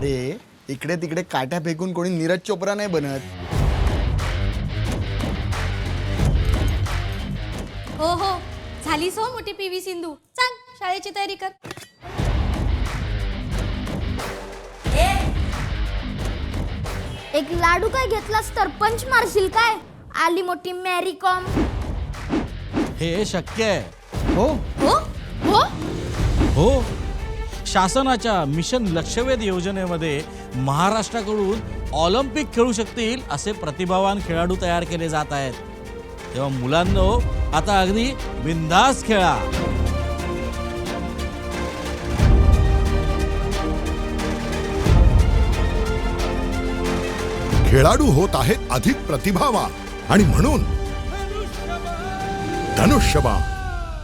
अरे इकडे तिकडे काट्या फेकून कोणी नीरज चोप्रा नाही बनत. हो हो. झालीस हो मोठी पी व्ही सिंधू. चाल शाळेची तयारी कर. एक लाडू काय घेतलास तर? पंच मारशील काय? आली मोठी मॅरी कॉम. हे शक्य आहे. हो? हो? हो? हो. शासनाच्या मिशन लक्षवेध योजनेमध्ये महाराष्ट्राकडून ऑलिम्पिक खेळू शकतील असे प्रतिभावान खेळाडू तयार केले जात आहेत. तेव्हा मुलांनो आता अगदी बिंदास खेळा. खेळाडू होत आहेत अधिक प्रतिभावान आणि म्हणून धनुष्यबाण